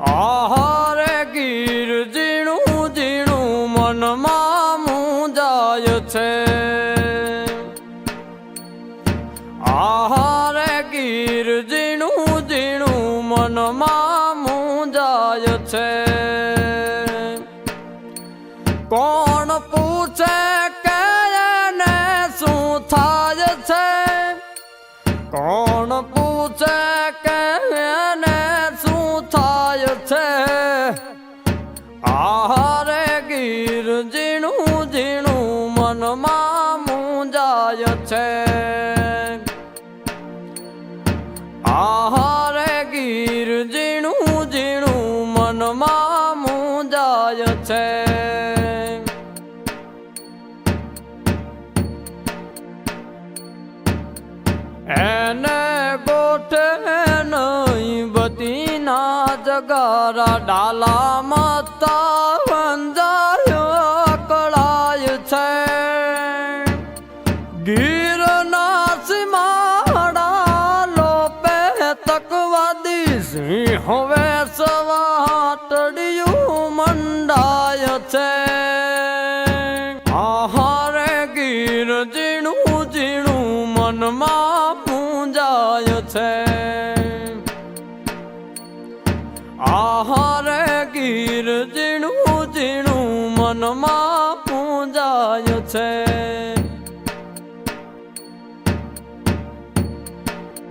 આહારે ગીર ઝીણું ઝીણું મનમાં મુંજાય છે. આહારે ગીર ઝીણું ઝીણું મનમાં મુંજાય છે. કોણ પૂછે કે એને શું થાય છે? કોણ આહારે ગીર ઝીણું ઝીણું મનમાં મુંજાય છે. આહારે ગીર ઝીણું ઝીણું મનમાં મુંજાય છે. એને બતીના ડાલા ડાલામાં તાવંજાયો કળાય છે. ગીરના સીમાડા લોપે તકવાદી સિંહ હવે સવાટડિયું મંડાય છે. આહારે ગીર ઝીણું ઝીણું મનમાં પૂંજાય છે. આહારે ગીર ઝીણું ઝીણું મનમાં પૂંજાય છે.